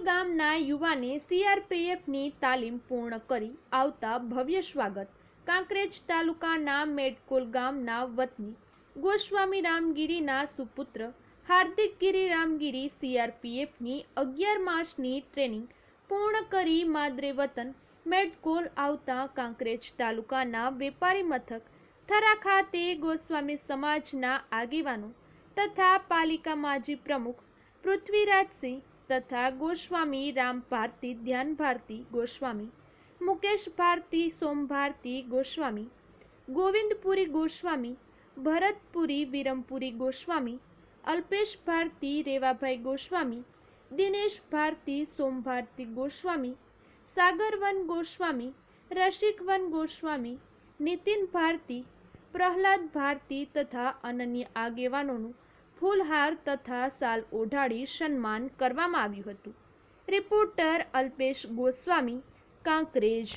ગામના યુવાને સીઆરપીએફની તાલીમ પૂર્ણ કરી આવતા ભવ્ય સ્વાગત. કાંકરેજ તાલુકાના મેડકોલ ગામના વતની ગોસ્વામી રામગીરીના સુપુત્ર હાર્દિક ગીરી રામગીરી સીઆરપીએફની અગિયાર માસની ટ્રેનિંગ પૂર્ણ કરી માદરે વતન મેડકોલ આવતા કાંકરેજ તાલુકાના વેપારી મથક થરા ખાતે ગોસ્વામી સમાજના આગેવાનો તથા પાલિકા માજી પ્રમુખ પૃથ્વીરાજસિંહ તથા ગોસ્વામી, રામ ભારતી, ધ્યાન ભારતી, ગોસ્વામી, મુકેશ ભારતી, સોમ ભારતી, ગોસ્વામી, ગોવિંદપુરી ગોસ્વામી, ભરતપુરી, વિરમપુરી ગોસ્વામી, અલ્પેશ ભારતી, રેવાભાઈ ગોસ્વામી, દિનેશ ભારતી, સોમ ભારતી ગોસ્વામી, સાગરવન ગોસ્વામી, રસિકવન ગોસ્વામી, નીતિન ભારતી, પ્રહલાદ ભારતી તથા અનન્ય આગેવાનોનું ફૂલહાર તથા સાલ ઓઢાડી સન્માન કરવામાં આવ્યું હતું. રિપોર્ટર અલ્પેશ ગોસ્વામી કાંકરેજ.